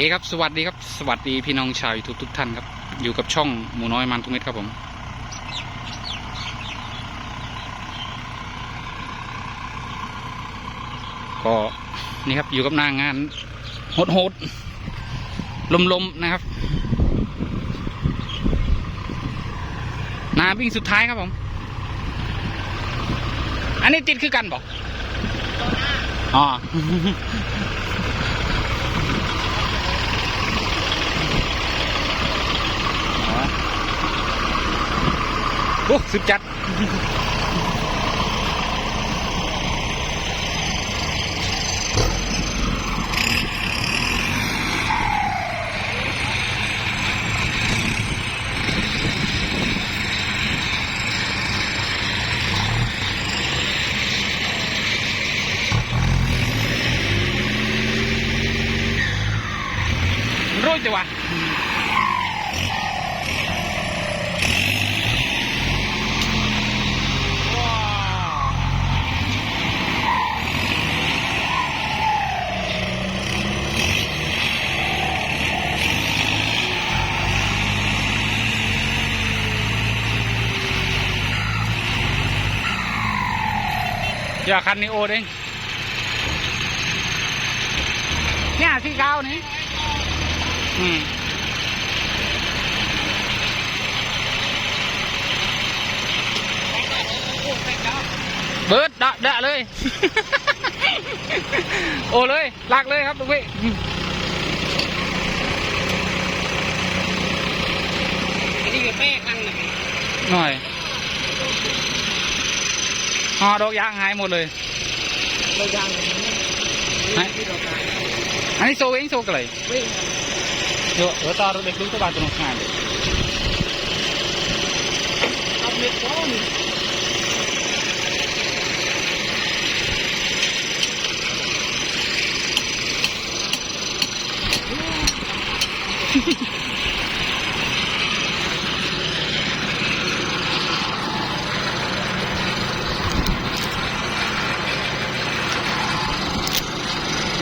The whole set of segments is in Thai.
เคครับสวัสดีครับ สวัสดีพี่น้องชาวยูทูบทุกท่านครับ อยู่กับช่องหมูน้อยมันทุกเม็ดครับผม ก็นี่ครับอยู่กับหนางงานโหดๆลมๆนะครับ นาวิ่งสุดท้ายครับผม อันนี้ติดคือกันบอกอ๋อ โอ้สุดจัดรู้จักวะ อย่าคันนี้โอดเองเนี่ยที่เก้านี้อืมเบิร์ดดะดะเลย โอ้เลยลากเลยครับลูกพี่อันนี้คือแป้คันนะหน่อย ห่อดอกยางหายหมดเลยเรายางไหนที่เราขายอันนี้โซเองโซกันเลยวิ่งเดี๋ยวเดี๋ยวตาเราเด็กลูกตะบานตัวน้องงานเลย เอาเม็ดก้อน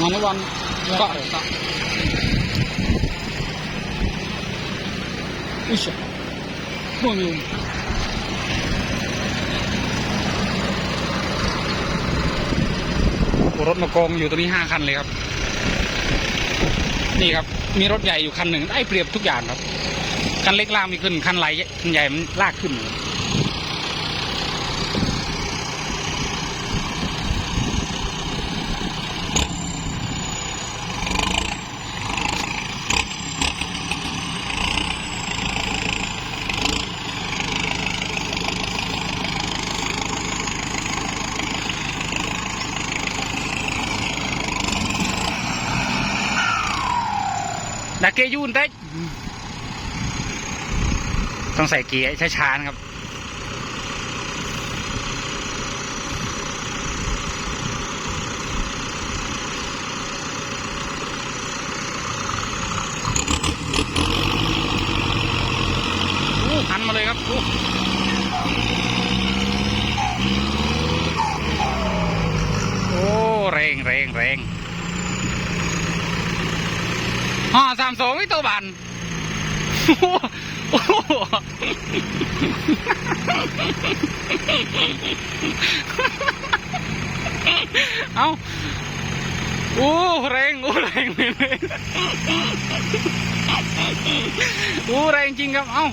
วันนี้วัน ก็อิชพวกนี้รถมากองอยู่ตรงนี้ห้าคันเลยครับ นี่ครับ มีรถใหญ่อยู่คันหนึ่งได้เปรียบทุกอย่างครับ คันเล็กลากไม่ขึ้น คันไหลคันใหญ่มันลากขึ้น ดักเกยูนเต้ต้องใส่เกียร์ช้าๆนะครับ โอ้หันมาเลยครับโอ้โอ้แรงแรงแรง ห้าสามสองตัวบันโอ้โหโอ้โหเอาโอ้แรงโอ้แรงเลยโอ้แรงจริงครับ เอ้า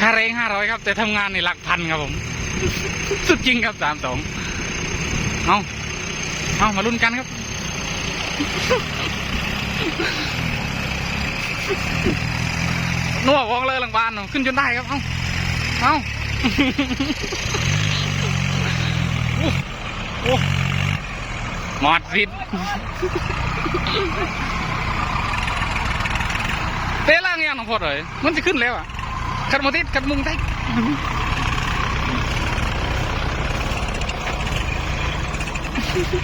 ค่าแรงห้าร้อยครับ แต่ทำงานในหลักพันครับผม สุดจริงครับสามสองเอาเอามาลุ้นกันครับ นัววองเลยหลังบ้านเอะขึ้นจนได้ครับ เอาเอาโอ้โอ้หมอดสิทธิ์เตะล่างยังน้องพอดเลยมันจะขึ้นแล้วอะขัดโมติดขัดมุงได้ 哈哈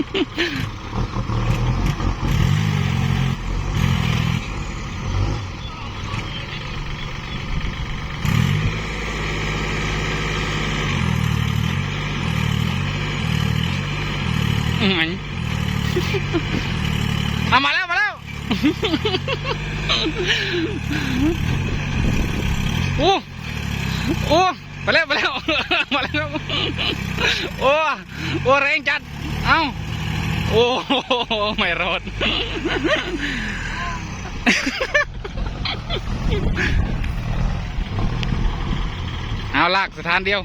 哈哈哈 อ้โอ้ไปแล้วไปแล้วมาแล้วโอ้โอ้แรงจัดเอ้าโอ้ไม่รอดเอาลากสถานเดียว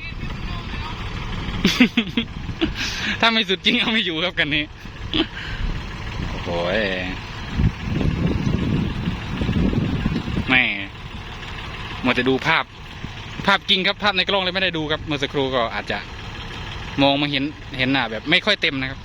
ถ้าไม่สุดจริงเอาไม่อยู่ครับกันนี้ โอ้ยแม่ มัวจะดูภาพ ภาพจริงครับภาพในกล้องเลยไม่ได้ดูครับเมื่อสักครู่ก็อาจจะมองมาเห็นเห็นหน้าแบบไม่ค่อยเต็มนะครับ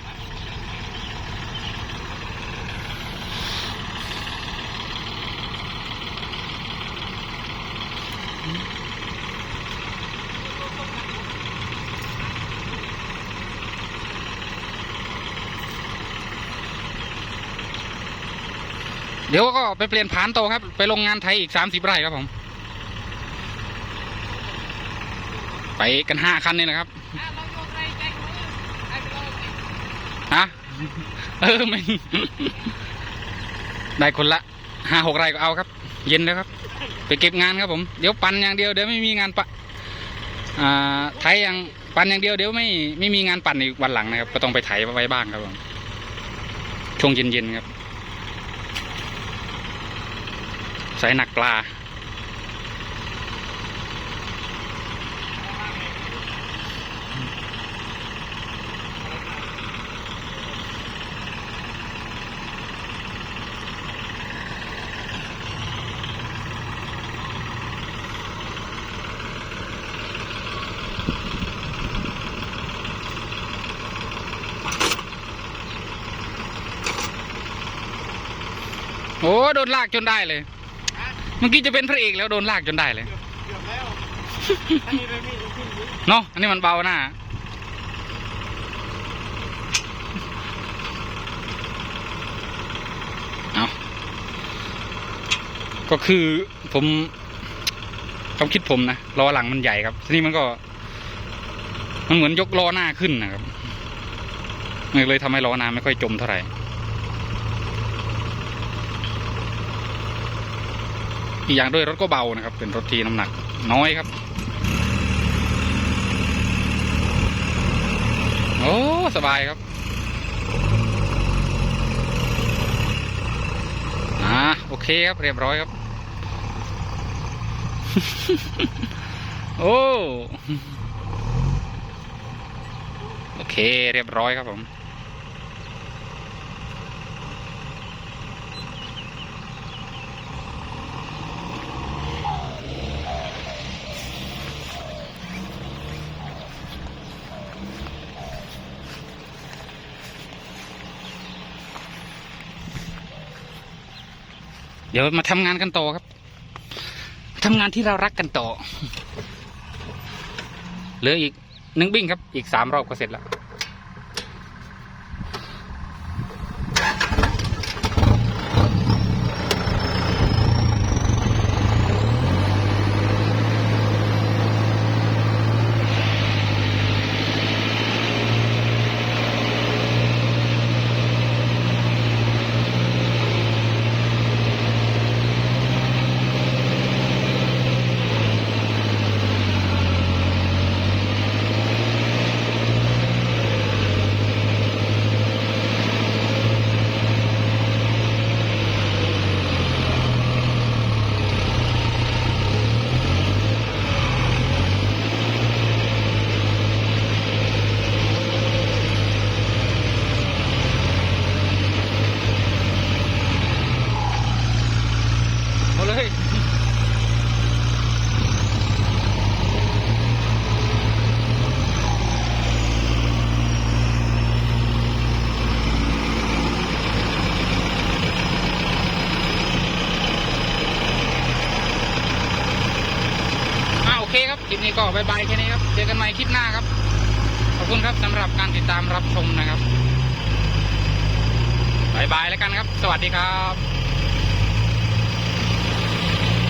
เดี๋ยวก็ไปเปลี่ยนผานโตครับ ไปโรงงานไทยอีกสามสิบไร่ครับผม ไปกันห้าคันนี่นะครับฮะเออไม่ได้คนละห้าหกไร่ก็เอาครับ เย็นแล้วครับ ไปเก็บงานครับผม เดี๋ยวปั่นอย่างเดียวเดี๋ยวไม่มีงานปะอ่าไถอย่างปั่นอย่างเดียวเดี๋ยวไม่ไม่มีงานปั่นอีกวันหลังนะครับ ก็ต้องไปไถไว้บ้างครับผมช่วงเย็นๆครับใส่หนักปลา โอ้โดนลากจนได้เลย เมื่อกี้จะเป็นพระเอกแล้วโดนลากจนได้เลยเกือบแล้วอันนี้เลยมีขึ้นอยู่เนาะอันนี้มันเบาหน้าเอาก็คือผมความคิดผมนะล้อหลังมันใหญ่ครับทีนี้มันก็ มันเหมือนยกล้อหน้าขึ้นนะครับมันเลยทำให้ล้อหน้าไม่ค่อยจมเท่าไหร่ อีกอย่างด้วยรถก็เบานะครับ เป็นรถที่น้ำหนักน้อยครับ โอ้สบายครับอ่าโอเคครับเรียบร้อยครับ โอ้โอเคเรียบร้อยครับผม เดี๋ยวมาทำงานกันต่อครับทำงานที่เรารักกันต่อเหลืออีกหนึ่งบิ้งครับ อีกสามรอบก็เสร็จแล้ว บายบายแค่นี้ครับ เจอกันใหม่คลิปหน้าครับ ขอบคุณครับสำหรับการติดตามรับชมนะครับบายบายแล้วกันครับ สวัสดีครับ